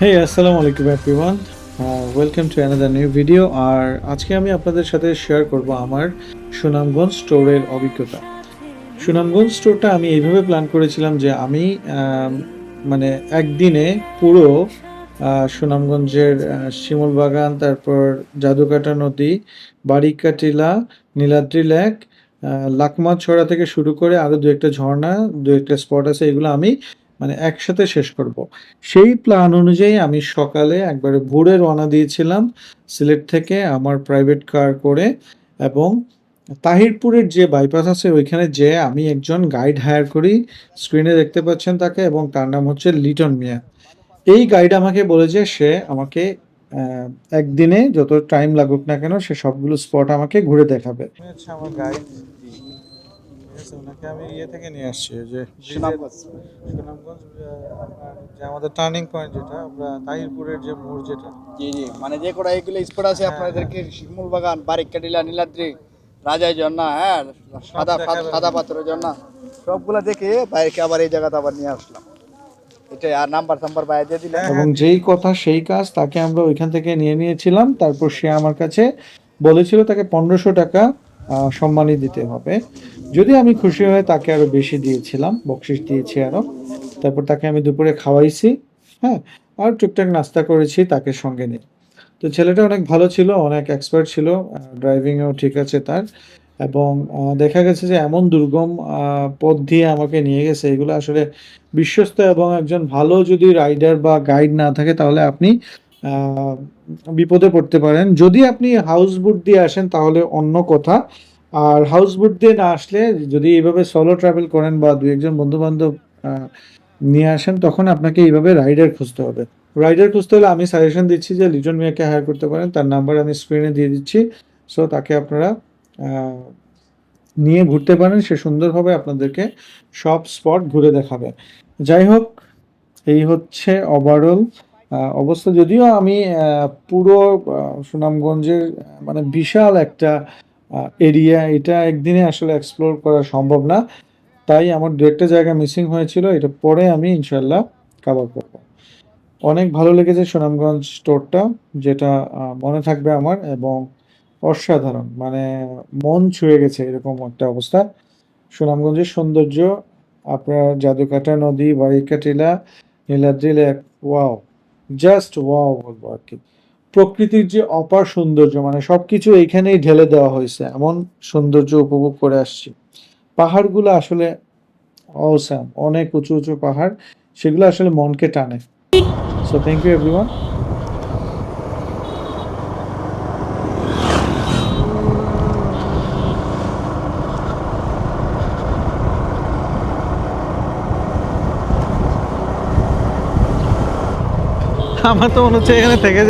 হেই আসসালামু আলাইকুম everyone welcome to another new video আর আজকে আমি আপনাদের সাথে শেয়ার করব আমার সুনামগঞ্জ স্টোরের অভিজ্ঞতা। সুনামগঞ্জ স্টোরটা আমি এইভাবে প্ল্যান করেছিলাম যে আমি মানে একদিনে পুরো সুনামগঞ্জের আহ, শিমুল বাগান তারপর জাদুকাটা নদী বারিকাটিলা নীলাদ্রি আহ, লাকমা ছড়া থেকে শুরু করে আরও দু একটা ঝর্ণা দু একটা স্পট আছে এগুলো আমি মানে একসাথে শেষ করব। সেই প্ল্যান অনুযায়ী আমি সকালে একবারে ভোরে রওনা দিয়েছিলাম সিলেট থেকে আমার প্রাইভেট কার করে এবং তাহিরপুরের যে বাইপাস আছে ওইখানে যে আমি একজন গাইড হায়ার করি। স্ক্রিনে দেখতে পাচ্ছেন তাকে এবং তার নাম হচ্ছে লিটন মিয়া। এই গাইড আমাকে বলেছে সে আমাকে একদিনে যত টাইম লাগুক না কেন সে সবগুলো স্পট আমাকে ঘুরে দেখাবে। আমার গাইড ওনাকে আমি ইয়ে থেকে নিয়ে আসছি যে সুনামগঞ্জ। সুনামগঞ্জ আপনার যে আমাদের টার্নিং পয়েন্ট যেটা আমরা তাহিরপুরের যে মোড় যেটা। জি জি মানে যে কটা এগুলো স্পট আছে আপনাদেরকে শিমুল বাগান বারিকাটিলা নীলাদ্রি রাজাই ঝর্ণা হ্যাঁ সাদা। সাদা পাথরের ঝর্ণা সবগুলা দেখে বাইরে আবার এই জায়গাতে আবার নিয়ে আসলাম। এটাই আর নাম্বার টাম্বার বাইরে দিয়ে দিলেন এবং যেই কথা সেই কাজ তাকে আমরা ওইখান থেকে নিয়ে নিয়েছিলাম তারপর সে আমার কাছে বলেছিল তাকে পনেরোশো টাকা আহ, সম্মানী দিতে হবে। যদি আমি খুশি হয়ে তাকে আরও বেশি দিয়েছিলাম বকশিস দিয়েছি আরও তারপর তাকে আমি দুপুরে খাওয়াইছি হ্যাঁ আর টুকটাক নাস্তা করেছি তাকে সঙ্গে নিয়ে। তো ছেলেটা অনেক ভালো ছিল অনেক এক্সপার্ট ছিল ড্রাইভিংও ঠিক আছে তার এবং দেখা গেছে যে এমন দুর্গম পথ দিয়ে আমাকে নিয়ে গেছে। এগুলো আসলে বিশ্বস্ত এবং একজন ভালো যদি রাইডার বা গাইড না থাকে তাহলে আপনি বিপদে পড়তে পারেন। যদি আপনি হাউস বুট দিয়ে আসেন, তাহলে অন্য কথা। আর হাউস বুট দিয়ে না আসলে, যদি এইভাবে সলো ট্রাভেল করেন বা দু একজন বন্ধু বান্ধব নিয়ে আসেন, তখন আপনাকে এইভাবে রাইডার খুঁজতে হবে। রাইডার খুঁজতে হলে আমি সাজেশন দিচ্ছি যে লিটন মিয়াকে হায়ার করতে পারেন। তার নাম্বার আমি স্ক্রিনে দিয়ে দিচ্ছি। সো তাকে আপনারা নিয়ে ঘুরতে পারেন। সে সুন্দরভাবে আপনাদেরকে সব স্পট ঘুরে দেখাবে। যাই হোক, এই হচ্ছে ওভারঅল অবস্থা যদিও আমি পুরো সুনামগঞ্জের মানে বিশাল একটা এরিয়া এটা একদিনে আসলে এক্সপ্লোর করা সম্ভব না। তাই আমার দু একটা জায়গা মিসিং হয়েছিল, এটা পরে আমি ইনশাল্লাহ কাভার করব। অনেক ভালো লেগেছে সুনামগঞ্জ স্টোরটা যেটা মনে থাকবে আমার এবং অসাধারণ মানে মন ছুঁয়ে গেছে এরকম একটা অবস্থা। সুনামগঞ্জের সৌন্দর্য, আপনার জাদুকাটা নদী, Barikatila Niladri lake wow just wow বলব আর কি প্রকৃতির যে অপার সৌন্দর্য মানে সবকিছু এইখানেই ঢেলে দেওয়া হয়েছে, এমন সৌন্দর্য উপভোগ করে আসছি। পাহাড়গুলো আসলে অসাম অনেক উঁচু উঁচু পাহাড়, সেগুলো আসলে মনকে টানে। সো থ্যাংক ইউ এভরিওয়ান আমার তো মনে হচ্ছে এখানে থেকে